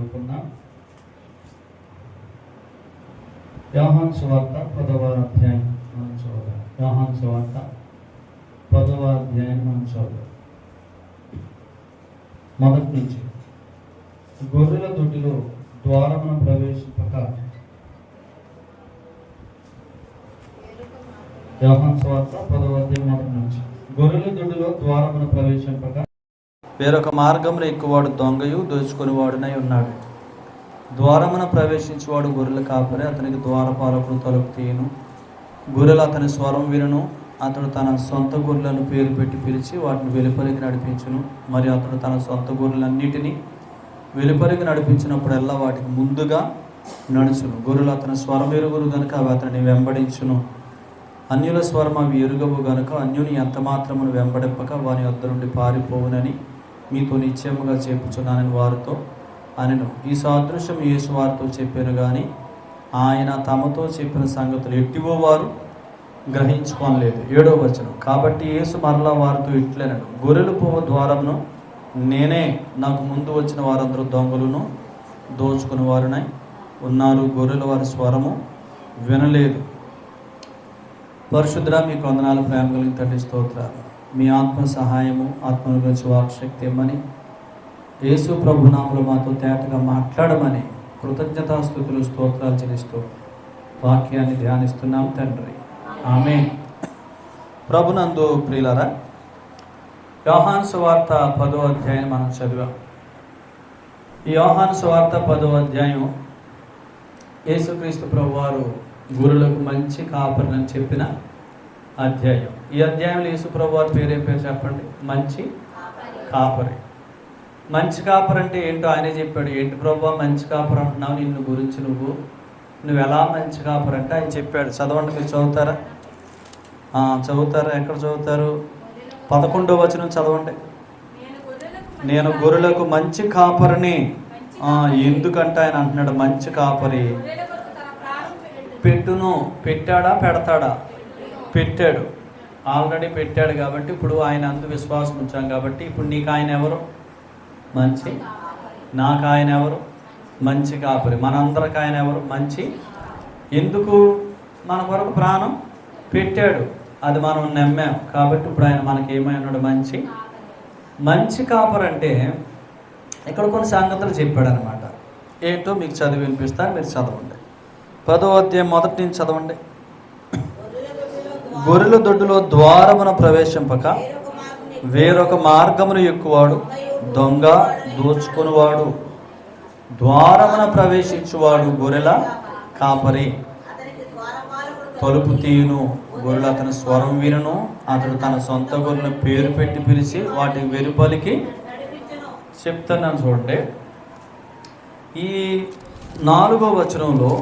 చదువుకుందాం యోహాన్ సువార్త పదవ అధ్యాయం మనం చదువుదాం యోహాన్ సువార్త పదవ అధ్యాయం మనం చదువుదాం మొదటి నుంచి గొర్రెల దొడ్డిలో ద్వారమును ప్రవేశింపక యోహాన్ సువార్త పదవ అధ్యాయం మొదటి నుంచి గొర్రెల దొడ్డిలో ద్వారమును ప్రవేశింపక వేరొక మార్గంలో ఎక్కువవాడు దొంగయు దోచుకుని వాడునై ఉన్నాడు. ద్వారమున ప్రవేశించేవాడు గొర్రెల కాపరి అతనికి ద్వారపాలకుడు తలుపు తీయను. గొర్రెలు అతని స్వరం వినను. అతడు తన సొంత గొర్రెలను పేరు పెట్టి పిలిచి వాటిని వెలుపలికి నడిపించును. మరియు అతడు తన సొంత గొర్రెలన్నిటినీ వెలుపలికి నడిపించినప్పుడల్లా వాటికి ముందుగా నడుచును. గొర్రెలు అతని స్వరం ఎరుగురు గనుక అవి అతనిని వెంబడించును. అన్యుల స్వరం అవి ఎరుగవు గనుక అన్యుని ఎంత మాత్రమును వెంబడింపక వారి వద్ద నుండి పారిపోవునని మీతో నిశ్చయముగా చెప్పుచున్నానని వారితో అనెను. ఈ సాదృశ్యం యేసు వారితో చెప్పాను కానీ ఆయన తమతో చెప్పిన సంగతులు ఎట్టివో వారు గ్రహించుకోనలేదు. ఏడో వచనం. కాబట్టి యేసు మరలా వారితో ఇట్లనను. గొర్రెలు పోవ ద్వారమును నేనే నాకు ముందు వచ్చిన వారందరూ దొంగలను దోచుకుని వారునై ఉన్నారు. గొర్రెలు వారి స్వరము వినలేదు. పరిశుద్ర మీ కొందనాలు ప్రేమ కలిగిన తండ్రి స్తోత్రాలు. మీ ఆత్మ సహాయము ఆత్మను గురించి వాక్శక్తి ఇవ్వమని యేసు ప్రభునామలు మాతో తేటగా మాట్లాడమని కృతజ్ఞతాస్థుతులు స్తోత్రాలు చెల్లిస్తూ వాక్యాన్ని ధ్యానిస్తున్నాం తండ్రి. ఆమె ప్రభునందు ప్రియులరా యోహాన్ సువార్త పదో అధ్యాయం మనం చదివాం. ఈ యోహాన్ సువార్త పదో అధ్యాయం యేసుక్రీస్తు ప్రభు వారు గురులకు మంచి కాపరిని చెప్పిన అధ్యాయం. ఈ అధ్యాయంలో యేసు ప్రభు వారి పేరే పేరు చెప్పండి? మంచి కాపరి. మంచి కాపర్ అంటే ఏంటో ఆయనే చెప్పాడు. ఏంటి ప్రభు? మంచి కాపర్ అంటున్నావు. నిన్ను గురించి నువ్వు నువ్వు ఎలా మంచి కాపర్ అంటే ఆయన చెప్పాడు. చదవండి మీరు చదువుతారా? చదువుతారా? ఎక్కడ చదువుతారు? పదకొండో వచనం చదవండి. నేను గొర్రెలకు మంచి కాపరిని ఎందుకంటే ఆయన అంటున్నాడు మంచి కాపరి. పెట్టును పెట్టాడా? పెడతాడా? పెట్టాడు. ఆల్రెడీ పెట్టాడు కాబట్టి ఇప్పుడు ఆయన అందు విశ్వాసం ఉంచాం కాబట్టి ఇప్పుడు నీకు ఆయన ఎవరు? మంచి? నాకు ఆయన ఎవరు? మంచి కాపురి. మనందరికి ఆయన ఎవరు? మంచి? ఎందుకు? మన కొరకు ప్రాణం పెట్టాడు. అది మనం నమ్మాం. కాబట్టి ఇప్పుడు ఆయన మనకి ఏమైనాడు మంచి? మంచి కాపర్ అంటే ఇక్కడ కొన్ని సంగతులు చెప్పాడు అనమాట ఏంటో మీకు చదివి వినిపిస్తారు మీరు చదవండి. పదో అధ్యాయం మొదటి నుంచి చదవండి. గొర్రెల దొడ్డులో ద్వారమున ప్రవేశింపక వేరొక మార్గమును ఎక్కువాడు దొంగ దోచుకునివాడు. ద్వారమున ప్రవేశించువాడు గొర్రెల కాపరి. తలుపు తీయును గొర్రెలు అతని స్వరం వినును అతడు తన సొంత గొర్రెలను పేరు పెట్టి పిలిచి వాటి వెలుపలికి చెప్తున్నాను చూడండి. ఈ నాలుగో వచనంలో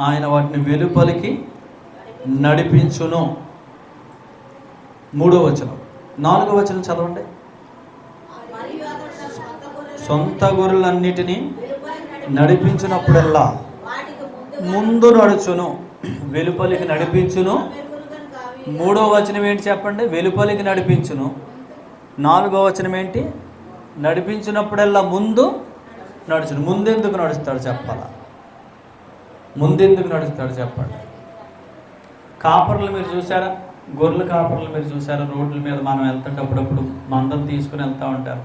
ఆయన వాటిని వెలుపలికి నడిపించును. మూడో వచనం. నాలుగో వచనం చదవండి. సొంత గొర్రెలన్నిటినీ నడిపించినప్పుడల్లా ముందు నడుచును వెలుపలికి నడిపించును. మూడో వచనం ఏంటి చెప్పండి? వెలుపలికి నడిపించును. నాలుగో వచనం ఏంటి? నడిపించినప్పుడల్లా ముందు నడుచును. ముందెందుకు నడుస్తాడు చెప్పాలా? ముందెందుకు నడుస్తాడు చెప్పండి. కాపర్లు మీరు చూసారా గొర్రెల కాపర్లు మీరు చూసారు రోడ్ల మీద మనం వెళ్తుంటప్పుడప్పుడు మందలు తీసుకుని వెళ్తూ ఉంటారు.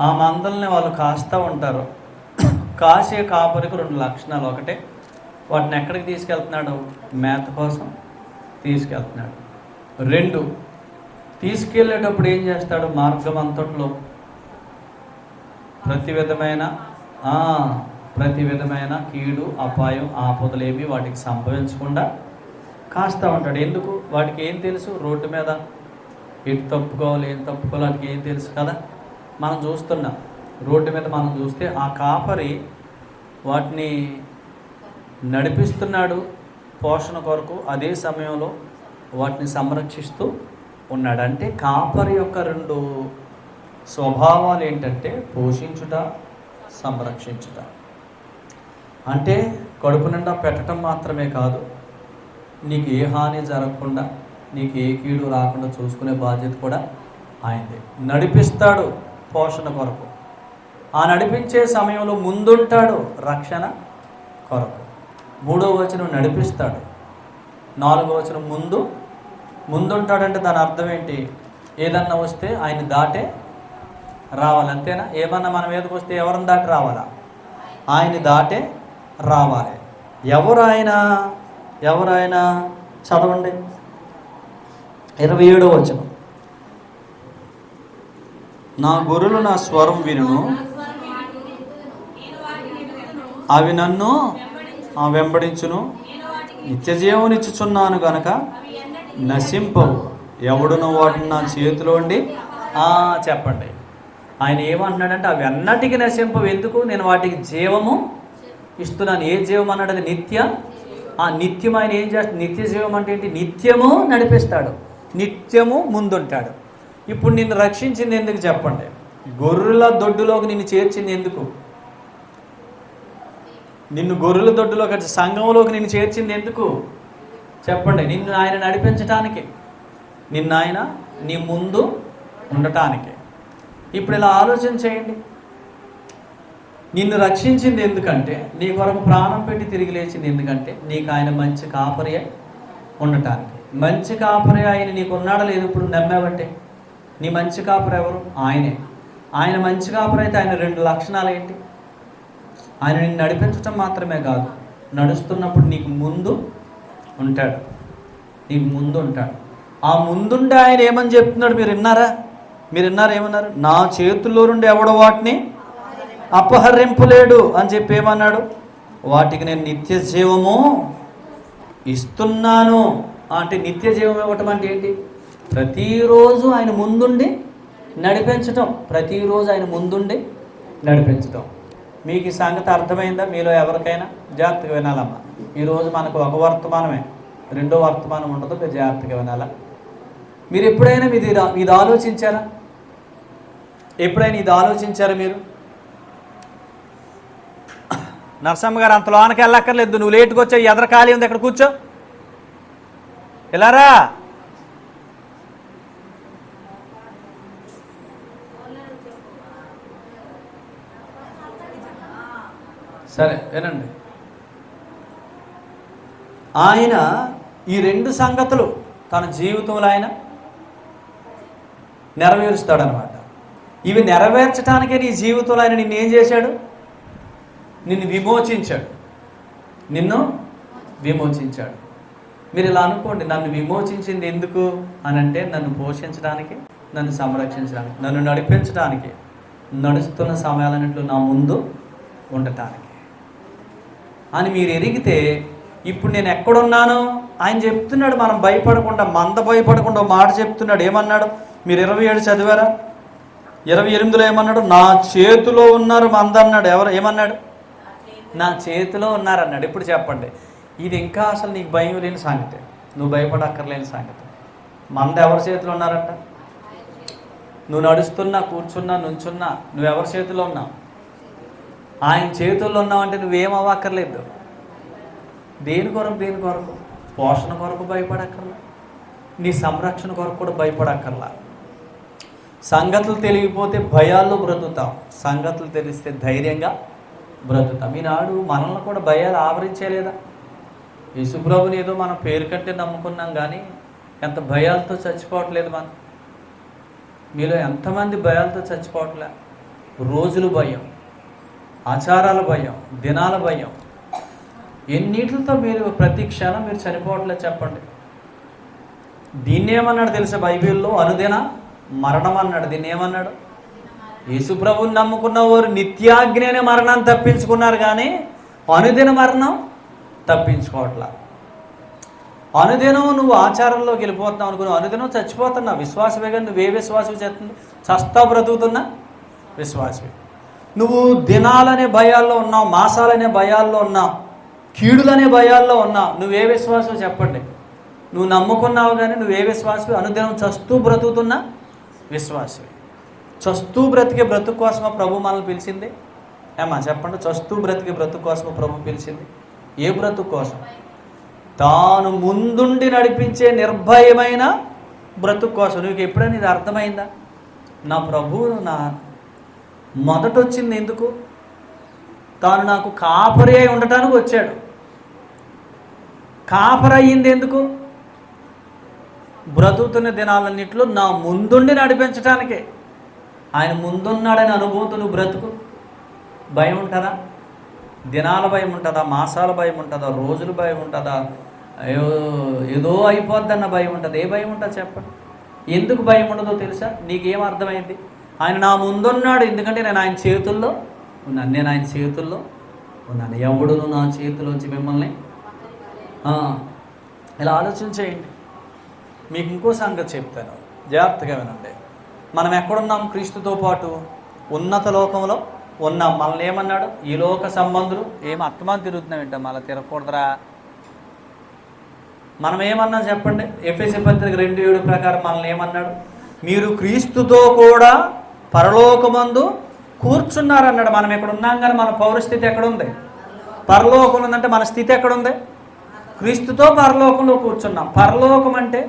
ఆ మందల్ని వాళ్ళు కాస్తూ ఉంటారు. కాసే కాపరికి రెండు లక్షణాలు. ఒకటే వాటిని ఎక్కడికి తీసుకెళ్తున్నాడు? మేత కోసం తీసుకెళ్తున్నాడు. రెండు తీసుకెళ్ళేటప్పుడు ఏం చేస్తాడు? మార్గం అంతట్లో ప్రతి విధమైన ప్రతి విధమైన కీడు అపాయం ఆపదలేమి వాటికి సంభవించకుండా కాస్తా ఉంటాడు. ఎందుకు? వాటికి ఏం తెలుసు? రోడ్డు మీద ఇటు తప్పుకోవాలి ఏం తప్పుకోవాలి అని ఏం తెలుసు కదా? మనం చూస్తున్నాం. రోడ్డు మీద మనం చూస్తే ఆ కాపరి వాటిని నడిపిస్తున్నాడు పోషణ కొరకు అదే సమయంలో వాటిని సంరక్షిస్తూ ఉన్నాడు. అంటే కాపరి యొక్క రెండు స్వభావాలు ఏంటంటే పోషించుట సంరక్షించుట. అంటే కడుపు నిండా పెట్టడం మాత్రమే కాదు నీకు ఏ హాని జరగకుండా నీకు ఏ కీడు రాకుండా చూసుకునే బాధ్యత కూడా ఆయనదే. నడిపిస్తాడు పోషణ కొరకు. ఆ నడిపించే సమయంలో ముందుంటాడు రక్షణ కొరకు. మూడో వచనం నడిపిస్తాడు. నాలుగో వచనం ముందు ముందుంటాడంటే దాని అర్థం ఏంటి? ఏదన్నా వస్తే ఆయన దాటే రావాలి అంతేనా? ఏమన్నా మన మీదకి వస్తే ఎవరిని దాటి రావాలా? ఆయన దాటే రావాలి. ఎవరు ఆయన? ఎవరు చదవండి. ఇరవై ఏడో వచనం. నా గొర్రెలు నా స్వరం వినును. అవి నన్ను వెంబడించును. నిత్య జీవనిచ్చుచున్నాను గనక నశింపవు. ఎవడును వాటిని నా చేతిలో ఉండి చెప్పండి. ఆయన ఏమంటున్నాడంటే అవి అన్నటికి నశింపవు. ఎందుకు? నేను వాటికి జీవము ఇస్తున్నాను. ఏ జీవం అన్నాడు అది నిత్య ఆ నిత్యం ఆయన ఏం చేస్తాడు నిత్య జీవం అంటే ఏంటి? నిత్యము నడిపిస్తాడు. నిత్యము ముందుంటాడు. ఇప్పుడు నిన్ను రక్షించింది ఎందుకు చెప్పండి? గొర్రెల దొడ్డులోకి నిన్ను చేర్చింది ఎందుకు? నిన్ను గొర్రెల దొడ్డులోకి సంఘంలోకి నిన్ను చేర్చింది ఎందుకు? చెప్పండి. నిన్ను ఆయన నడిపించటానికి. నిన్న ఆయన నీ ముందు ఉండటానికి. ఇప్పుడు ఇలా ఆలోచన చేయండి. నిన్ను రక్షించింది ఎందుకంటే నీ కొరకు ప్రాణం పెట్టి తిరిగి లేచింది ఎందుకంటే నీకు ఆయన మంచి కాపరి ఉండటానికి. మంచి కాపరి ఆయన నీకు ఉన్నాడా లేదు ఇప్పుడు నమ్మావంటే నీ మంచి కాపరి ఎవరు? ఆయనే. ఆయన మంచి కాపరి అయితే ఆయన రెండు లక్షణాలు ఏంటి? ఆయన నిన్ను నడిపించటం మాత్రమే కాదు నడుస్తున్నప్పుడు నీకు ముందు ఉంటాడు. నీకు ముందు ఉంటాడు. ఆ ముందుండే ఆయన ఏమని చెప్తున్నాడు మీరు విన్నారా? మీరు విన్నారా ఏమన్నారు? నా చేతుల్లో నుండి ఎవడో వాటిని అపహరింపలేడు అని చెప్పి ఏమన్నాడు? వాటికి నేను నిత్య జీవము ఇస్తున్నాను. అంటే నిత్య జీవం ఇవ్వటం అంటే ఏంటి? ప్రతిరోజు ఆయన ముందుండి నడిపించటం. ప్రతిరోజు ఆయన ముందుండి నడిపించటం. మీకు ఈ సంగతి అర్థమైందా? మీలో ఎవరికైనా? జాగ్రత్తగా వినాలమ్మా. ఈరోజు మనకు ఒక వర్తమానమే. రెండో వర్తమానం ఉండదు మీరు జాగ్రత్తగా వినాలా? మీరు ఎప్పుడైనా మీది ఇది ఆలోచించారా? ఎప్పుడైనా ఇది ఆలోచించారా మీరు? నరసమ్మ గారు అంత లోనకి వెళ్ళక్కర్లేదు. నువ్వు లేటుకు వచ్చావు ఎదర ఖాళీ ఉంది అక్కడ కూర్చో. ఇలారా సరే వినండి. ఆయన ఈ రెండు సంగతులు తన జీవితంలో ఆయన నెరవేరుస్తాడనమాట ఇవి నెరవేర్చడానికే నీ జీవితంలో ఆయన నిన్ను ఏం చేశాడు? నిన్ను విమోచించాడు. నిన్ను విమోచించాడు. మీరు ఇలా అనుకోండి నన్ను విమోచించింది ఎందుకు అని అంటే నన్ను పోషించడానికి నన్ను సంరక్షించడానికి నన్ను నడిపించడానికి నడుస్తున్న సమయాలన్నింటిలో నా ముందు ఉండటానికి. అని మీరు ఎరిగితే ఇప్పుడు నేను ఎక్కడున్నానో ఆయన చెప్తున్నాడు మనం భయపడకుండా మంద భయపడకుండా మాట చెప్తున్నాడు. ఏమన్నాడు? మీరు ఇరవై ఏడు చదివారా? ఇరవై ఎనిమిదిలో ఏమన్నాడు? నా చేతిలో ఉన్నారు మంద అన్నాడు. ఎవరు? ఏమన్నాడు? నా చేతిలో ఉన్నారన్నాడు. ఇప్పుడు చెప్పండి. ఇది ఇంకా అసలు నీకు భయం లేని సంగతి. నువ్వు భయపడక్కర్లేని సంగతి. మంద ఎవరి చేతిలో ఉన్నారంట? నువ్వు నడుస్తున్నా కూర్చున్నా నుంచున్నా నువ్వు ఎవరి చేతిలో ఉన్నావు? ఆయన చేతుల్లో ఉన్నావంటే నువ్వేం అవ్వక్కర్లేదు. దేని కొరకు దేని కొరకు? పోషణ కొరకు భయపడక్కర్లా? నీ సంరక్షణ కొరకు కూడా భయపడక్కర్లా? సంగతులు తెలియకపోతే భయాల్లో బ్రతుకుతాం. సంగతులు తెలిస్తే ధైర్యంగా బ్రతుకుతాం. ఈనాడు మనల్ని కూడా భయాలు ఆవరించేలేదా? యేసుప్రభుని ఏదో మనం పేరు కంటే నమ్ముకున్నాం కానీ ఎంత భయాలతో చచ్చిపోవట్లేదు మనం. మీలో ఎంతమంది భయాలతో చచ్చిపోవట్లే? రోజులు భయం ఆచారాల భయం దినాల భయం. ఎన్నిటితో మీరు ప్రతి క్షణం మీరు చనిపోవట్లేదు చెప్పండి. దీన్ని ఏమన్నాడు తెలుసా బైబిల్లో? అనుదిన మరణం అన్నాడు. దీన్ని ఏమన్నాడు యేసుప్రభుని నమ్ముకున్న వారు నిత్యాగ్ని అనే మరణాన్ని తప్పించుకున్నారు కానీ అనుదిన మరణం తప్పించుకోవట్లా. అనుదినం నువ్వు ఆచారంలోకి వెళ్ళిపోతున్నావు అనుకున్నావు అనుదినం చచ్చిపోతున్నావు. విశ్వాసమే కానీ నువ్వే విశ్వాసం చేస్తుంది. చస్తా బ్రతుకుతున్నా? విశ్వాసమే. నువ్వు దినాలనే భయాల్లో ఉన్నావు మాసాలనే భయాల్లో ఉన్నావు కీడులనే భయాల్లో ఉన్నావు. నువ్వే విశ్వాసం చెప్పండి. నువ్వు నమ్ముకున్నావు కానీ నువ్వే విశ్వాసం అనుదినం చస్తూ బ్రతుకుతున్నా? విశ్వాసమే. చస్తూ బ్రతికే బ్రతుకు కోసమో ప్రభు మనల్ని పిలిచింది? ఏమా చెప్పండి చస్తూ బ్రతికే బ్రతుకు కోసమో ప్రభు పిలిచింది? ఏ బ్రతుకు కోసం? తాను ముందుండి నడిపించే నిర్భయమైన బ్రతుకు కోసం. నీకు ఎప్పుడైనా ఇది అర్థమైందా? నా ప్రభువు నా మొదట వచ్చింది ఎందుకు? తాను నాకు కాపరి అయి ఉండటానికి వచ్చాడు. కాపరి అయ్యింది ఎందుకు? బ్రతుకుతున్న దినాలన్నింటిలో నా ముందుండి నడిపించటానికే. ఆయన ముందున్నాడని అనుభవంతో నువ్వు బ్రతుకు. భయం ఉంటుందా? దినాల భయం ఉంటుందా? మాసాల భయం ఉంటుందా? రోజుల భయం ఉంటుందా? అయ్యో ఏదో అయిపోద్దన్న భయం ఉంటుంది? ఏ భయం ఉంటుంది చెప్పండి. ఎందుకు భయం ఉండదో తెలుసా? నీకేం అర్థమైంది? ఆయన నా ముందున్నాడు ఎందుకంటే నేను ఆయన చేతుల్లో ఉన్నాను. నేను ఆయన చేతుల్లో ఉన్నాను. ఎవడును నా చేతిలోంచి మిమ్మల్ని? ఇలా ఆలోచన చేయండి. మీకు ఇంకో సంగతి చెప్తాను. జాగ్రత్తగా వినండి. మనం ఎక్కడున్నాం క్రీస్తుతో పాటు? ఉన్నత లోకంలో ఉన్నాం. మనల్ని ఏమన్నాడు? ఈ లోక సంబంధులు ఏం అత్తమాలు తిరుగుతున్నాం ఏంటో మళ్ళీ తిరగకూడదురా. మనం ఏమన్నా చెప్పండి? ఎఫ్ఎస్సి పత్రిక రెండు ఏడు ప్రకారం మనల్ని ఏమన్నాడు? మీరు క్రీస్తుతో కూడా పరలోకమందు కూర్చున్నారన్నాడు. మనం ఇక్కడ ఉన్నాం కానీ మన పౌరస్థితి ఎక్కడుంది? పరలోకం ఉందంటే మన స్థితి ఎక్కడుంది? క్రీస్తుతో పరలోకంలో కూర్చున్నాం. పరలోకం అంటే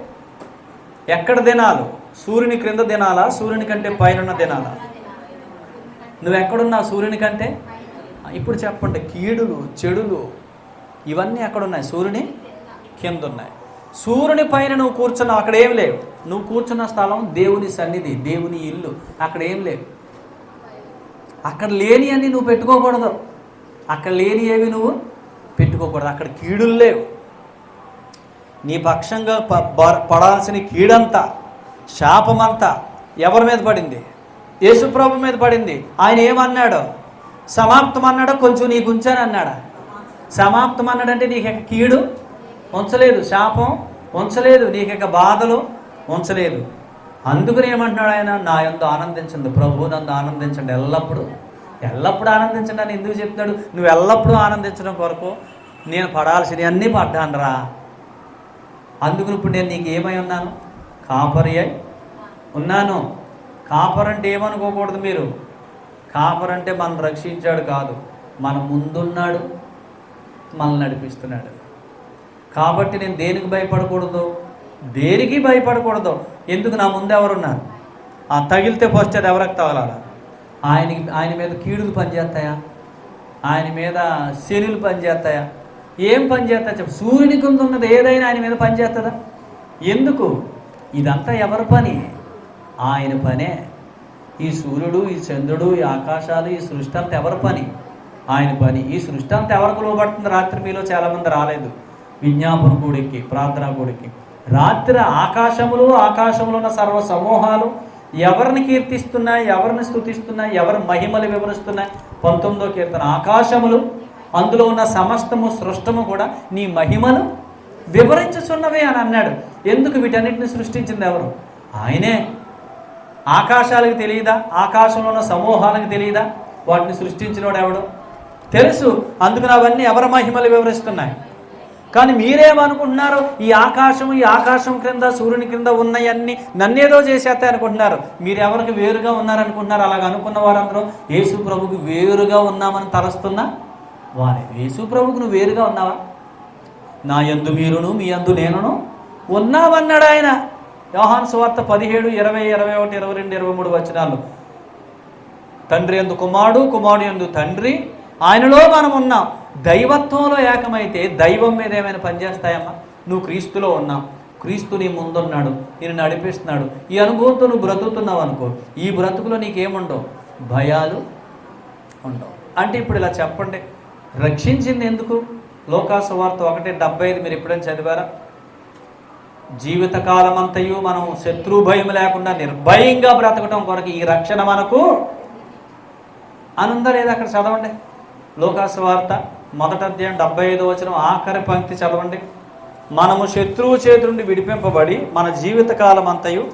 ఎక్కడ దినాలు? సూర్యుని క్రింద దినాలా? సూర్యుని కంటే పైన దినాలా? నువ్వు ఎక్కడున్నా సూర్యుని కంటే? ఇప్పుడు చెప్పండి కీడులు చెడులు ఇవన్నీ ఎక్కడున్నాయి? సూర్యుని కింద ఉన్నాయి సూర్యుని పైన నువ్వు కూర్చున్నావు అక్కడ ఏం లేవు. నువ్వు కూర్చున్న స్థలం దేవుని సన్నిధి దేవుని ఇల్లు. అక్కడ ఏం లేవు. అక్కడ లేని అని నువ్వు పెట్టుకోకూడదు. అక్కడ లేని ఏవి నువ్వు పెట్టుకోకూడదు. అక్కడ కీడులు లేవు. నీ పక్షంగా ప- పడాల్సిన కీడంతా శాపమంతా ఎవరి మీద పడింది? యేసుప్రభు మీద పడింది. ఆయన ఏమన్నాడు? సమాప్తం అన్నాడు కొంచెం నీకు ఉంచాను అన్నాడా? సమాప్తం అన్నాడంటే నీకు ఇక కీడు ఉంచలేదు. శాపం ఉంచలేదు. నీకు ఇక బాధలు ఉంచలేదు. అందుకని ఏమంటున్నాడు ఆయన? నా ఎందు ఆనందించండి. ప్రభు నందు ఆనందించండి. ఎల్లప్పుడూ. ఎల్లప్పుడూ ఆనందించండి అని ఎందుకు చెప్తున్నాడు? నువ్వు ఎల్లప్పుడూ ఆనందించడం కొరకు నేను పడాల్సినవి అన్నీ పడ్డాను రా అందుకు ఇప్పుడు నేను నీకు ఏమై ఉన్నాను? కాపరి అయి ఉన్నాను. కాపర్ అంటే ఏమనుకోకూడదు మీరు? కాపర్ అంటే మనం రక్షించాడు కాదు మన ముందున్నాడు మనల్ని నడిపిస్తున్నాడు. కాబట్టి నేను దేనికి భయపడకూడదు? దేనికి భయపడకూడదు? ఎందుకు నా ముందు ఎవరున్నారు? ఆ తగిలితే ఫస్ట్ అది ఎవరికి తగలాల? ఆయనకి ఆయన మీద కీడులు పనిచేస్తాయా? ఆయన మీద శనులు పనిచేస్తాయా? ఏం పనిచేస్తా చెప్పు. సూర్యుని కింద ఉన్నది ఏదైనా ఆయన మీద పనిచేస్తుందా? ఎందుకు? ఇదంతా ఎవరి పని? ఆయన పనే. ఈ సూర్యుడు ఈ చంద్రుడు ఈ ఆకాశాలు ఈ సృష్టి అంతా ఎవరి పని? ఆయన పని. ఈ సృష్టి అంతా ఎవరికి లోబడుతుంది? రాత్రి మీలో చాలామంది రాలేదు. విజ్ఞాపన కూడికి ప్రార్థన కూడికి రాత్రి ఆకాశములు ఆకాశంలో ఉన్న సర్వ సమూహాలు ఎవరిని కీర్తిస్తున్నాయి? ఎవరిని స్థుతిస్తున్నాయి ఎవరి మహిమలు వివరిస్తున్నాయి? పంతొమ్మిదో కీర్తన. ఆకాశములు అందులో ఉన్న సమస్తము సృష్టము కూడా నీ మహిమలు వివరించుచున్నవే అని అన్నాడు. ఎందుకు వీటన్నిటిని సృష్టించింది ఎవరు? ఆయనే. ఆకాశాలకు తెలియదా? ఆకాశంలో ఉన్న సమూహాలకు తెలియదా? వాటిని సృష్టించినోడు ఎవడు? తెలుసు. అందుకని అవన్నీ ఎవరి మహిమలు వివరిస్తున్నాయి? కానీ మీరేమనుకుంటున్నారు? ఈ ఆకాశం ఈ ఆకాశం క్రింద సూర్యుని క్రింద ఉన్నాయన్నీ నన్నేదో చేసేస్తాయి అనుకుంటున్నారు. మీరు ఎవరికి వేరుగా ఉన్నారనుకుంటున్నారు? అలాగ అనుకున్న వారందరూ యేసు ప్రభుకి వేరుగా ఉన్నామని తలస్తున్నా? వారే. యేసు ప్రభుకు నువ్వు వేరుగా ఉన్నావా? నా ఎందు మీరును మీ అందు నేనును ఉన్నామన్నాడు ఆయన. యోహాన్ సువార్త పదిహేడు ఇరవై ఇరవై ఒకటి ఇరవై రెండు ఇరవై మూడు వచనాలు. తండ్రి ఎందు కుమారుడు కుమారుడు ఎందు తండ్రి ఆయనలో మనం ఉన్నాం. దైవత్వంలో ఏకమైతే దైవం మీద ఏమైనా పనిచేస్తాయమ్మా నువ్వు క్రీస్తులో ఉన్నావు. క్రీస్తు నీ ముందున్నాడు నేను నడిపిస్తున్నాడు. ఈ అనుభవంతో నువ్వు బ్రతుకుతున్నావు అనుకో. ఈ బ్రతుకులో నీకేముండవు? భయాలు ఉండవు. అంటే ఇప్పుడు ఇలా చెప్పండి. రక్షించింది ఎందుకు? లోకాసు వార్త ఒకటి డెబ్బై ఐదు మీరు ఎప్పుడైనా చదివారా? జీవితకాలం అంతయు మనం శత్రు భయం లేకుండా నిర్భయంగా బ్రతకటం కొరకు ఈ రక్షణ మనకు అనుందా లేదా? అక్కడ చదవండి. లోకాసు వార్త మొదటి అధ్యాయం డెబ్బై ఐదో వచనం ఆఖరి పంక్తి చదవండి. మనము శత్రువు చేతి నుండి విడిపింపబడి మన జీవితకాలం అంతయు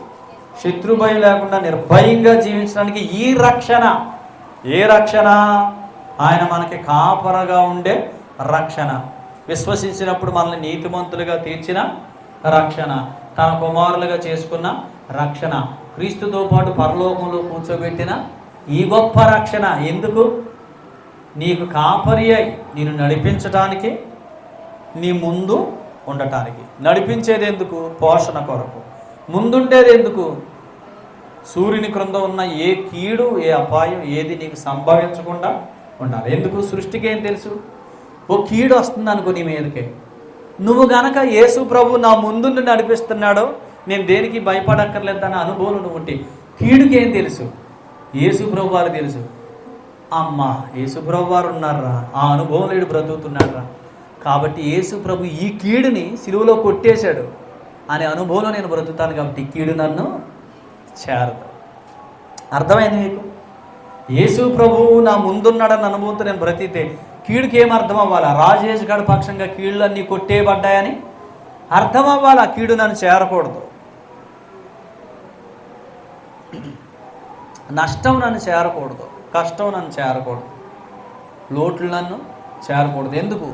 శత్రు భయం లేకుండా నిర్భయంగా జీవించడానికి ఈ రక్షణ ఏ రక్షణ? ఆయన మనకి కాపరగా ఉండే రక్షణ. విశ్వసించినప్పుడు మనల్ని నీతిమంతులుగా తీర్చిన రక్షణ. తన కుమారులుగా చేసుకున్న రక్షణ. క్రీస్తుతో పాటు పరలోకంలో కూర్చోబెట్టిన ఈ గొప్ప రక్షణ ఎందుకు? నీకు కాపరి అయి నేను నడిపించటానికి నీ ముందు ఉండటానికి. నడిపించేది ఎందుకు? పోషణ కొరకు. ముందుండేది ఎందుకు? సూర్యుని క్రింద ఉన్న ఏ కీడు ఏ అపాయం ఏది నీకు సంభవించకుండా ఉండాలి. ఎందుకు? సృష్టికి ఏం తెలుసు? ఓ కీడు వస్తుంది అనుకో నీ మీదకే. నువ్వు గనక యేసు ప్రభు నా ముందుండి నడిపిస్తున్నాడో నేను దేనికి భయపడక్కర్లేదు అనే అనుభవం నువ్వు ఉంటే కీడుకి ఏం తెలుసు? యేసు ప్రభు వారు తెలుసు. అమ్మా యేసు ప్రభు వారు ఉన్నారా ఆ అనుభవం లేడు బ్రతుకుతున్నారా కాబట్టి యేసు ప్రభు ఈ కీడుని సిలువలో కొట్టేశాడు అనే అనుభవంలో నేను బ్రతుకుతాను కాబట్టి కీడు నన్ను చేరదు. అర్థమైంది మీకు? యేసు ప్రభువు నా ముందున్నాడన్న అనుభవంతో నేను బ్రతికితే కీడుకి ఏం అర్థం అవ్వాలా రాజేష్ గడ పక్షంగా కీళ్ళన్నీ కొట్టేయబడ్డాయని అర్థం అవ్వాలి ఆ కీడు నన్ను చేరకూడదు. నష్టం నన్ను చేరకూడదు. కష్టం నన్ను చేరకూడదు. లోట్లు నన్ను చేరకూడదు. ఎందుకు?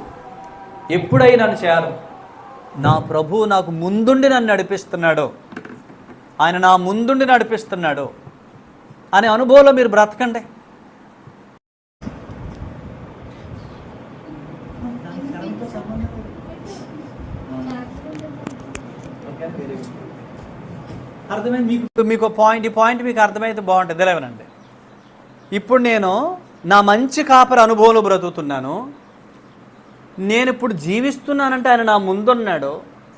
ఎప్పుడై నన్ను చేరు నా ప్రభు నాకు ముందుండి నన్ను నడిపిస్తున్నాడు. ఆయన నా ముందుండి నడిపిస్తున్నాడు. అనే అనుభవంలో మీరు బ్రతకండి. అర్థమైంది? మీకు మీకు పాయింట్ ఈ పాయింట్ మీకు అర్థమైతే బాగుంటుంది. లేవనండి ఇప్పుడు నేను నా మంచి కాపరి అనుభవంలో బ్రతుకుతున్నాను. నేను ఇప్పుడు జీవిస్తున్నానంటే ఆయన నా ముందున్నాడు.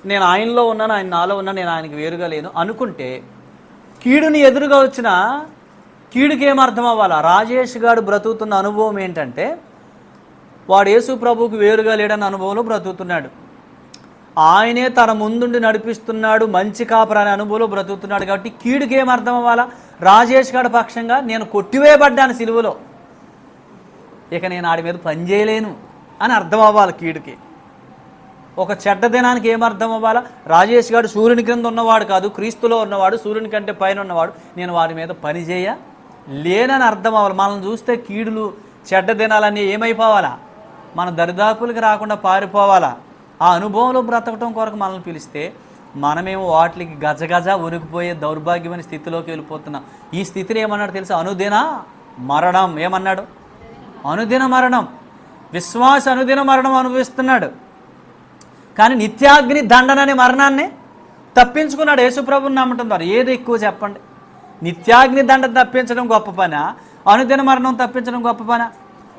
నేను ఆయనలో ఉన్నాను ఆయన నాలో ఉన్నాను నేను ఆయనకి వేరుగా లేను అనుకుంటే కీడుని ఎదురుగా వచ్చిన కీడుకి ఏమర్థం అర్థం అవ్వాలా? రాజేష్ గారు బ్రతుకుతున్న అనుభవం ఏంటంటే వాడు యేసు ప్రభువుకి వేరుగా లేడన్న అనుభవంలో బ్రతుకుతున్నాడు. ఆయనే తన ముందుండి నడిపిస్తున్నాడు మంచి కాపర అనే అనుభవంలో బ్రతుకుతున్నాడు కాబట్టి కీడుకి ఏం అర్థం అవ్వాలా? రాజేష్ గారి పక్షంగా నేను కొట్టివేయబడ్డాను సిలువలో. ఇక నేను ఆడి మీద పని చేయలేను అని అర్థం అవ్వాలి కీడుకి. ఒక చెడ్డ దినానికి ఏం అర్థం అవ్వాలా? రాజేష్ గారు సూర్యుని క్రింద ఉన్నవాడు కాదు క్రీస్తులో ఉన్నవాడు సూర్యుని కంటే పైన ఉన్నవాడు. నేను వాడి మీద పని చేయ లేనని అర్థం అవ్వాలి. మనల్ని చూస్తే కీడులు చెడ్డ దినాలన్నీ ఏమైపోవాలా? మన దరిదాపులకి రాకుండా పారిపోవాలా? ఆ అనుభవంలో బ్రతకటం కొరకు మనల్ని పిలిస్తే మనమేమో వాటికి గజగజ ఉనికిపోయే దౌర్భాగ్యమైన స్థితిలోకి వెళ్ళిపోతున్నాం. ఈ స్థితిని ఏమన్నాడు తెలుసా? అనుదిన మరణం. ఏమన్నాడు? అనుదిన మరణం. విశ్వాస అనుదిన మరణం అనుభవిస్తున్నాడు. కానీ నిత్యాగ్ని దండన అనే మరణాన్ని తప్పించుకున్నాడు యేసుప్రభుని నమ్మటం ద్వారా. ఏది ఎక్కువ చెప్పండి? నిత్యాగ్ని దండ తప్పించడం గొప్ప పనా? అనుదిన మరణం తప్పించడం గొప్ప పనా?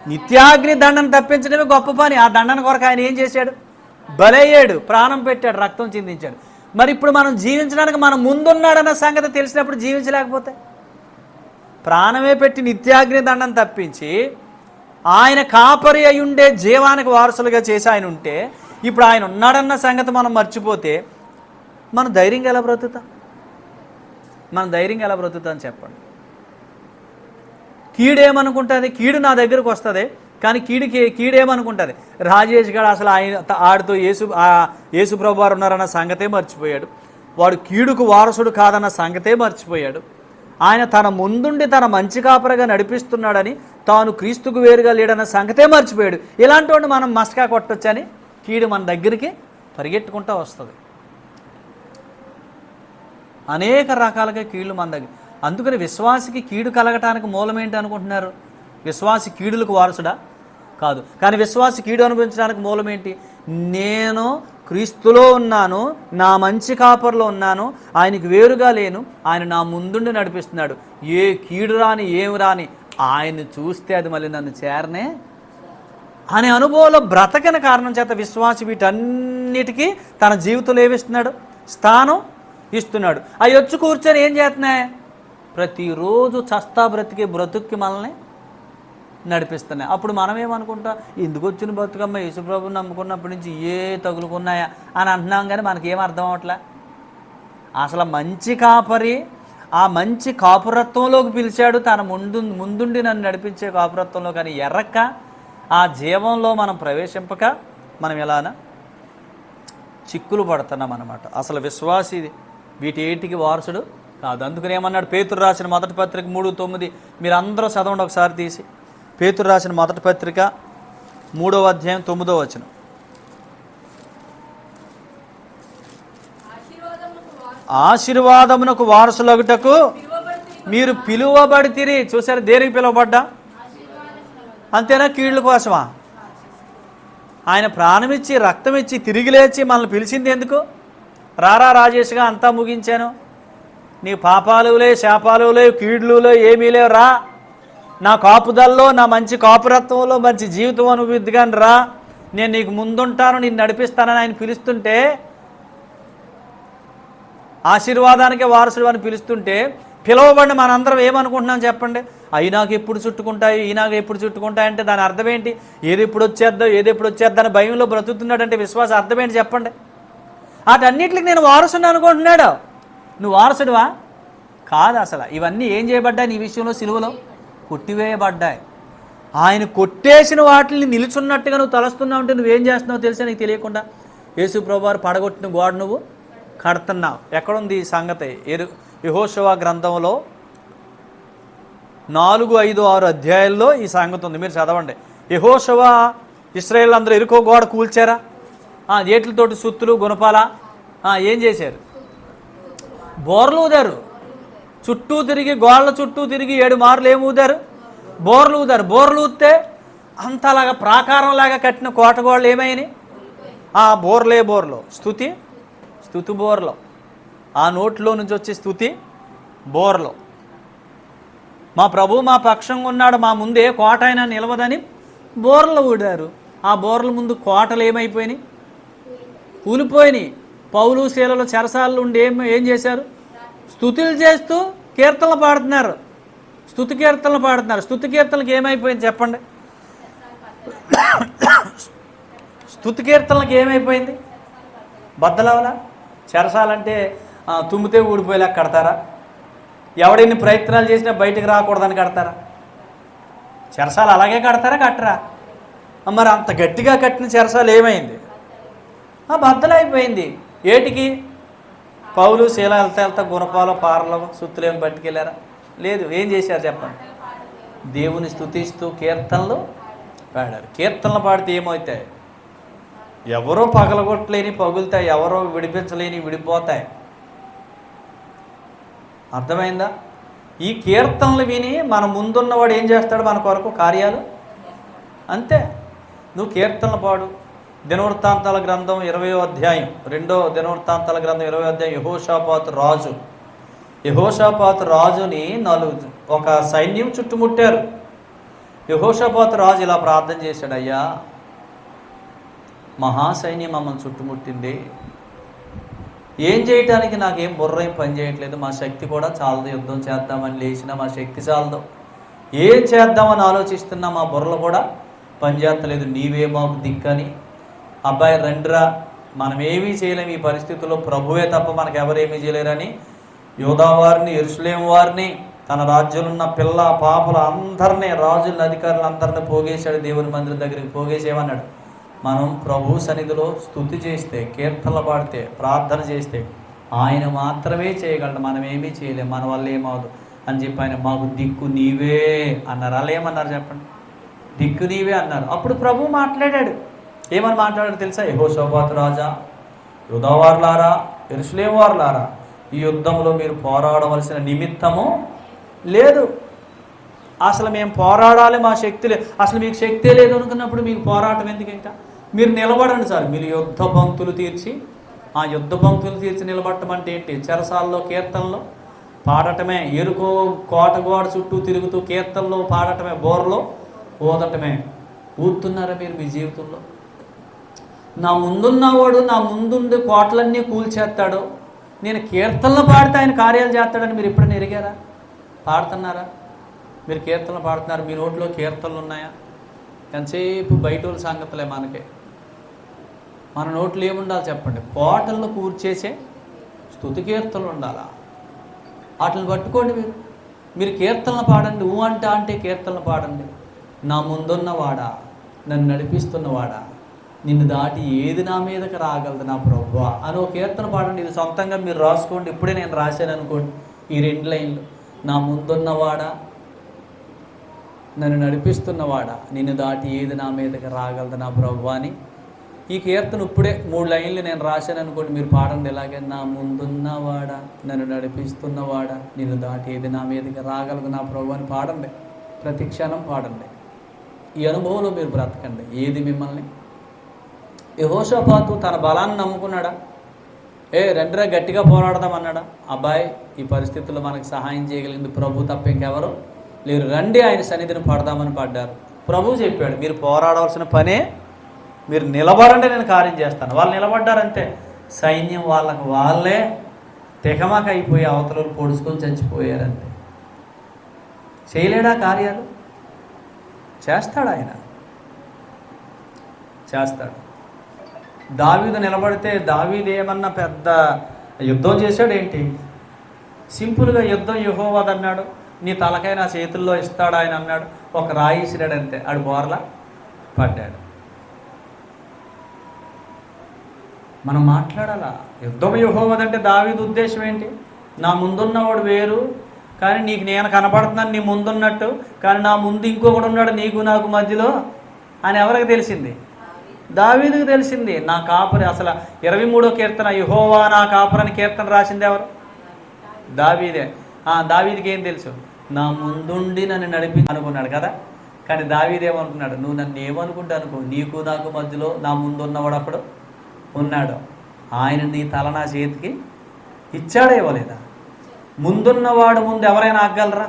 నిత్యాగ్ని దండను తప్పించడమే గొప్ప పని. ఆ దండన కొరకు ఆయన ఏం చేశాడు? బలయ్యాడు ప్రాణం పెట్టాడు రక్తం చిందించాడు. మరి ఇప్పుడు మనం జీవించడానికి మనం ముందున్నాడన్న సంగతి తెలిసినప్పుడు జీవించలేకపోతే? ప్రాణమే పెట్టి నిత్యాగ్ని దండం తప్పించి ఆయన కాపరి అయి ఉండే జీవానికి వారసులుగా చేసి ఆయన ఉంటే ఇప్పుడు ఆయన ఉన్నాడన్న సంగతి మనం మర్చిపోతే మనం ధైర్యంగా ఎలా బ్రతుకుతాం? మన ధైర్యంగా ఎలా బ్రతుకుతాం చెప్పండి. కీడేమనుకుంటుంది? కీడు నా దగ్గరకు వస్తుంది. కానీ కీడుకి కీడేమనుకుంటుంది? రాజేష్ గారు అసలు ఆయన ఆడితో యేసు యేసు ప్రభు వారు ఉన్నారన్న సంగతే మర్చిపోయాడు. వాడు కీడుకు వారసుడు కాదన్న సంగతే మర్చిపోయాడు. ఆయన తన ముందుండి తన మంచి కాపరగా నడిపిస్తున్నాడని తాను క్రీస్తుకు వేరుగా లేడన్న సంగతే మర్చిపోయాడు. ఇలాంటి వాడిని మనం మస్కా కొట్టొచ్చని కీడు మన దగ్గరికి పరిగెట్టుకుంటూ వస్తుంది. అనేక రకాలుగా కీళ్ళు మన దగ్గర. అందుకని విశ్వాసికి కీడు కలగటానికి మూలం ఏంటి అనుకుంటున్నారు విశ్వాసి కీడులకు వారసుడా? కాదు. కానీ విశ్వాసి కీడు అనుభవించడానికి మూలం ఏంటి? నేను క్రీస్తులో ఉన్నాను నా మంచి కాపర్లో ఉన్నాను ఆయనకి వేరుగా లేను ఆయన నా ముందుండి నడిపిస్తున్నాడు. ఏ కీడు రాని ఏమి రాని ఆయన చూస్తే అది మళ్ళీ నన్ను చేరనే? అనే అనుభవంలో బ్రతకిన కారణం చేత విశ్వాసి వీటన్నిటికీ తన జీవితంలో ఏమిస్తున్నాడు స్థానం ఇస్తున్నాడు. అవి వచ్చి కూర్చొని ఏం చేస్తున్నాయి? ప్రతిరోజు చస్తా బ్రతికే బ్రతుక్కి మనల్ని నడిపిస్తున్నాయి. అప్పుడు మనం ఏమనుకుంటాం ఎందుకు వచ్చిన బతుకమ్మ? యేసుప్రభుని నమ్ముకున్నప్పటి నుంచి ఏ తగులుకున్నాయా? అని అంటున్నాం కానీ మనకేం అర్థం అవట్లే? అసలు మంచి కాపరి ఆ మంచి కాపురత్వంలోకి పిలిచాడు. తన ముందు ముందుండి నన్ను నడిపించే కాపురత్వంలో కానీ ఎర్రక్క ఆ జీవంలో మనం ప్రవేశింపక మనం ఎలానా? చిక్కులు పడుతున్నాం అనమాట అసలు విశ్వాసి వీటి వారసుడు కాదు. అందుకని ఏమన్నాడు? పేతురు రాసిన మొదటి పత్రిక మూడు తొమ్మిది. మీరు అందరూ చదవండి ఒకసారి తీసి. పేతురు రాసిన మొదటి పత్రిక మూడవ అధ్యాయం తొమ్మిదో వచనం. ఆశీర్వాదమునకు వారసులగుటకు మీరు పిలువబడితిరి. చూసారు దేనికి పిలువబడ్డా? అంతేనా? కీళ్ళ కోసమా? ఆయన ప్రాణమిచ్చి రక్తం ఇచ్చి తిరిగి లేచి మనల్ని పిలిచింది ఎందుకు? రారా రాజేష్గా అంతా ముగించాను. నీ పాపాలు లేవు శాపాలు లేవు లేవు ఏమీ లేవు రా. నా కాపుదల్లో నా మంచి కాపురత్వంలో మంచి జీవితం అనుభూతి కానీ రా. నేను నీకు ముందుంటాను నేను నడిపిస్తానని ఆయన పిలుస్తుంటే ఆశీర్వాదానికి వారసుడు అని పిలుస్తుంటే పిలవబడిన మనందరం ఏమనుకుంటున్నాం చెప్పండి? అవి నాకు ఎప్పుడు చుట్టుకుంటాయి ఈ నాకు ఎప్పుడు చుట్టుకుంటాయి అంటే దాని అర్థం ఏంటి? ఏది ఎప్పుడు వచ్చేద్దో ఏది ఎప్పుడు వచ్చేద్దని భయంలో బ్రతుకుతున్నాడంటే విశ్వాసం అర్థం ఏంటి చెప్పండి? వాటన్నిటికి నేను వారసుని అనుకుంటున్నాడు. నువ్వు వారసుడువా? కాదు అసలు. ఇవన్నీ ఏం చేయబడ్డాయి నీ విషయంలో సిలువలో? కొట్టివేయబడ్డాయి. ఆయన కొట్టేసిన వాటిని నిలుచున్నట్టుగా నువ్వు తలస్తున్నావు అంటే నువ్వేం చేస్తున్నావు తెలుసా నీకు తెలియకుండా? యేసు ప్రభువారు పడగొట్టిన గోడ నువ్వు కడుతున్నావు. ఎక్కడుంది ఈ సంగతి? ఎరు యహోశవ గ్రంథంలో నాలుగు ఐదు ఆరు అధ్యాయాల్లో ఈ సంగతి ఉంది. మీరు చదవండి. యహోశవ ఇస్రాయేల్ అందరూ ఎరుకో గోడ కూల్చారా? ఏట్లతోటి సుత్తులు గుణపాల ఏం చేశారు? బోర్లు ఊదారు. చుట్టూ తిరిగి గోళ్ళ చుట్టూ తిరిగి ఏడు మార్లు ఏమి ఊదారు? బోర్లు ఊదారు. బోర్లు ఊస్తే అంతలాగా ప్రాకారంలాగా కట్టిన కోటగోళ్ళు ఏమైనాయి? ఆ బోర్లే బోర్లు. స్థుతి? స్థుతి బోర్లు. ఆ నోట్లో నుంచి వచ్చే స్థుతి బోర్లు. మా ప్రభు మా పక్షంగా ఉన్నాడు మా ముందే కోట అయినా నిలవదని బోర్లు ఊడారు ఆ బోర్ల ముందు కోటలు ఏమైపోయినాయి? కూలిపోయినాయి పౌలు శీలలో చెరసాలు ఉండి ఏం ఏం చేశారు? స్థుతులు చేస్తూ కీర్తనలు పాడుతున్నారు. స్థుతి కీర్తనలు పాడుతున్నారు. స్థుతి కీర్తనలకు ఏమైపోయింది చెప్పండి? స్థుతి కీర్తనలకు ఏమైపోయింది? బద్దలవలా చెరసాలంటే తుమ్మితే ఊడిపోయేలా కడతారా? ఎవడెన్ని ప్రయత్నాలు చేసినా బయటకు రాకూడదని కడతారా? చెరసాలు అలాగే కడతారా కట్టరా? మరి అంత గట్టిగా కట్టిన చెరసాలు ఏమైంది? బద్దలైపోయింది. ఏటికి? పౌలు శీల వెళ్తా వెళ్తా గుణపాలు పారలు సుత్తులేం పట్టుకెళ్ళారా లేదు ఏం చేశారు చెప్పండి. దేవుని స్తుతిస్తూ కీర్తనలు పాడారు. కీర్తనలు పాడితే ఏమవుతాయి? ఎవరో పగలగొట్టలేని పగులుతాయి. ఎవరో విడిపించలేని విడిపోతాయి. అర్థమైందా? ఈ కీర్తనలు విని మన ముందున్నవాడు ఏం చేస్తాడు? మన కొరకు కార్యాలు? అంతే. నువ్వు కీర్తనలు పాడు. దినవృత్తాంతాల గ్రంథం ఇరవయో అధ్యాయం. రెండో దినవృత్తాంతాల గ్రంథం ఇరవై అధ్యాయం. యహోషాపాత్ రాజు. యహోషాపాత్ రాజుని నలుగు ఒక సైన్యం చుట్టుముట్టారు. యహోషాపాత్ రాజు ఇలా ప్రార్థన చేశాడు అయ్యా మహాసైన్యం మమ్మల్ని చుట్టుముట్టింది. ఏం చేయటానికి నాకేం బుర్ర ఏం పని చేయట్లేదు. మా శక్తి కూడా చాలదు. యుద్ధం చేద్దామని లేచిన మా శక్తి చాలదు. ఏం చేద్దామని ఆలోచిస్తున్నా మా బుర్రలు కూడా పనిచేస్తలేదు నీవే మాకు దిక్కని. అబ్బాయి రండిరా మనం ఏమీ చేయలేము ఈ పరిస్థితుల్లో ప్రభువే తప్ప మనకు ఎవరేమీ చేయలేరని యోధా వారిని ఎరుసలేం వారిని తన రాజ్యంలో ఉన్న పిల్ల పాపలు అందరినీ రాజులను అధికారులు అందరినీ పోగేశాడు దేవుని మందిరం దగ్గరికి పోగేసేమన్నాడు మనం ప్రభు సన్నిధిలో స్థుతి చేస్తే కీర్తనలు పాడితే ప్రార్థన చేస్తే ఆయన మాత్రమే చేయగలడు మనం ఏమీ చేయలేం మన వల్ల ఏమవదు అని చెప్పి ఆయన మాకు దిక్కు నీవే అన్నారు. అలా ఏమన్నారు చెప్పండి? దిక్కు నీవే అన్నారు. అప్పుడు ప్రభు మాట్లాడాడు. ఏమని మాట్లాడారు తెలుసా? యహో శోభాతు రాజా యుధవారులారా ఎరుసలేవారులారా ఈ యుద్ధంలో మీరు పోరాడవలసిన నిమిత్తము లేదు. అసలు మేము పోరాడాలి మా శక్తి లేదు అసలు మీకు శక్తే లేదు అనుకున్నప్పుడు మీకు పోరాటం ఎందుకు ఇంకా మీరు నిలబడండి సార్. మీరు యుద్ధ పంక్తులు తీర్చి ఆ యుద్ధ పంక్తులు తీర్చి నిలబడటం అంటే ఏంటి? చెరసాల్లో కీర్తనలో పాడటమే. ఎరుకో కోట గోడ చుట్టూ తిరుగుతూ కీర్తనలో పాడటమే. బోర్లో ఊదటమే. ఊతున్నారా మీరు మీ జీవితంలో? నా ముందున్నవాడు నా ముందుండి కోటలన్నీ కూల్చేస్తాడు. నేను కీర్తనలు పాడితే ఆయన కార్యాలు చేస్తాడని మీరు ఎప్పుడైనా ఎరిగారా? పాడుతున్నారా? మీరు కీర్తనలు పాడుతున్నారు మీ నోట్లో కీర్తనలు ఉన్నాయా? ఎంతసేపు బయట వాళ్ళ సంగతులే మనకి. మన నోట్లు ఏముండాలి చెప్పండి. కోటలను కూర్చేసే స్థుతి కీర్తనలు ఉండాలా? వాటిని పట్టుకోండి మీరు. మీరు కీర్తనలు పాడండి. ఊ అంటే అంటే కీర్తనలు పాడండి. నా ముందున్నవాడా? నన్ను నడిపిస్తున్నవాడా? నిన్ను దాటి ఏది నా మీదకి రాగలదు నా ప్రభు? అని ఒక కీర్తన పాడండి. ఇది సొంతంగా మీరు రాసుకోండి. ఇప్పుడే నేను రాశాను అనుకోండి ఈ రెండు లైన్లు. నా ముందున్నవాడా నన్ను నడిపిస్తున్నవాడా నిన్ను దాటి ఏది నా మీదకి రాగలదు నా ప్రభు అని. ఈ కీర్తన ఇప్పుడే మూడు లైన్లు నేను రాశాను అనుకోండి. మీరు పాడండి ఇలాగే నా ముందున్నవాడా నన్ను నడిపిస్తున్నవాడా నిన్ను దాటి ఏది నా మీదకి రాగలదు నా ప్రభు అని పాడండి. ప్రతి క్షణం పాడండి. ఈ అనుభవంలో మీరు బ్రతకండి. ఏది మిమ్మల్ని యహోషపాతు తన బలాన్ని నమ్ముకున్నాడా? ఏ రెండరే గట్టిగా పోరాడదాం అన్నాడా అబ్బాయి ఈ పరిస్థితుల్లో మనకు సహాయం చేయగలిగింది ప్రభు తప్ప ఇంకెవరు లేరు. రండి ఆయన సన్నిధిని పడదామని పడ్డారు. ప్రభు చెప్పాడు మీరు పోరాడవలసిన పనే మీరు నిలబడండి నేను కార్యం చేస్తాను. వాళ్ళు నిలబడ్డారంటే సైన్యం వాళ్ళకు వాళ్ళే తెగమాక అయిపోయి అవతలు పొడుచుకొని చచ్చిపోయారంతే. చేయలేడా కార్యాలు? చేస్తాడు ఆయన? చేస్తాడు. దావీదు నిలబడితే దావీదు ఏమన్నా పెద్ద యుద్ధం చేశాడేంటి? సింపుల్గా యుద్ధం యహోవాద్ అన్నాడు. నీ తలకై నా చేతుల్లో ఇస్తాడు ఆయన అన్నాడు. ఒక రాయి ఇసిరాడు అంతే. ఆడు బోర్లా పడ్డాడు. మనం మాట్లాడాలా? యుద్ధం యహోవదంటే దావీదు ఉద్దేశం ఏంటి? నా ముందున్నవాడు వేరు కానీ నీకు నేను కనపడుతున్నాను నీ ముందున్నట్టు కానీ నా ముందు ఇంకొకడు ఉన్నాడు నీకు నాకు మధ్యలో అని ఎవరికి తెలిసింది? దావీదుకు తెలిసింది నా కాపరి అసలు ఇరవై మూడో కీర్తన యుహోవా నా కాపరని కీర్తన రాసింది ఎవరు? దావీదే. దావీదికి ఏం తెలుసు? నా ముందుండి నన్ను నడిపి అనుకున్నాడు కదా? కానీ దావీదేమనుకున్నాడు నువ్వు నన్ను ఏమనుకుంటా అనుకో నీకు నాకు మధ్యలో నా ముందు ఉన్నవాడు అప్పుడు ఉన్నాడు. ఆయన నీ తల నా చేతికి ఇచ్చాడా ఇవ్వలేదా? ముందున్నవాడు ముందు ఎవరైనా ఆగలరా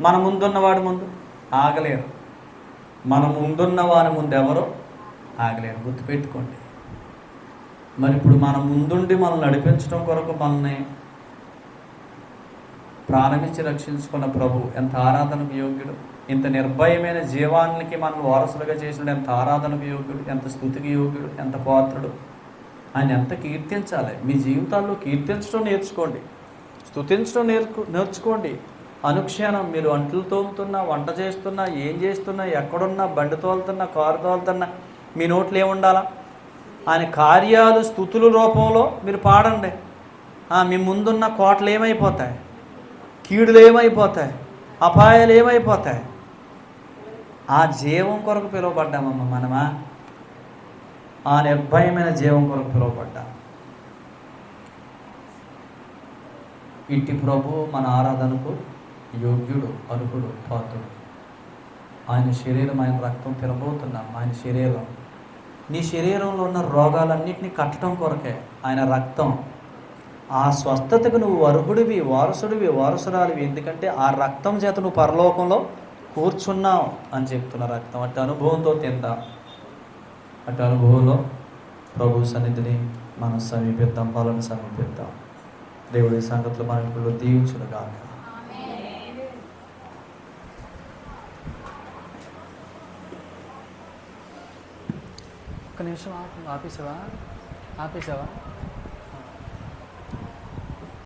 మన ముందున్నవాడు ముందు ఆగలేరు. మన ముందున్న వారి ముందు ఎవరు? ఆగలేరు గుర్తుపెట్టుకోండి మరి ఇప్పుడు మన ముందుండి మనల్ని నడిపించడం కొరకు మనల్ని ప్రారంభించి రక్షించుకున్న ప్రభు ఎంత ఆరాధనకు యోగ్యుడు? ఇంత నిర్భయమైన జీవానికి మనం వారసులుగా చేసినాడు ఎంత ఆరాధనకు యోగ్యుడు? ఎంత స్థుతికి యోగ్యుడు? ఎంత పాత్రుడు? ఆయన ఎంత కీర్తించాలి? మీ జీవితాల్లో కీర్తించడం నేర్చుకోండి. స్థుతించడం నేర్చు నేర్చుకోండి. అనుక్షణం మీరు అంట్లు తోముతున్నా వంట చేస్తున్నా ఏం చేస్తున్నా ఎక్కడున్నా బండి తోలుతున్నా కారు తోలుతున్నా మీ నోట్లో ఏముండాలా ఆయన కార్యాలు స్థుతుల రూపంలో మీరు పాడండి. మీ ముందున్న కోటలు ఏమైపోతాయి? కీడులు ఏమైపోతాయి? అపాయాలు ఏమైపోతాయి? ఆ జీవం కొరకు పిలువబడ్డామమ్మ మనమా? ఆ నిర్భయమైన జీవం కొరకు పిలువబడ్డా. ఇట్టి ప్రభు మన ఆరాధనకు యోగ్యుడు అర్హుడు పాత్రుడు. ఆయన శరీరం ఆయన రక్తం తినబోతున్నాం ఆయన శరీరం నీ శరీరంలో ఉన్న రోగాలన్నింటినీ కట్టడం కొరకే ఆయన రక్తం. ఆ స్వస్థతకు నువ్వు అర్హుడివి వారసుడివి వారసురాలివి. ఎందుకంటే ఆ రక్తం చేత నువ్వు పరలోకంలో కూర్చున్నావు అని చెప్తున్న రక్తం. అటు అనుభవంతో తిందాం. అటు అనుభవంలో ప్రభు సన్నిధిని మనం సమీపిద్దాం వాళ్ళని సమీపిద్దాం. దేవుడి సంగతులు మన ఇప్పుడు ఒక్క నిమిషం ఆపేసావా ఆపేసావా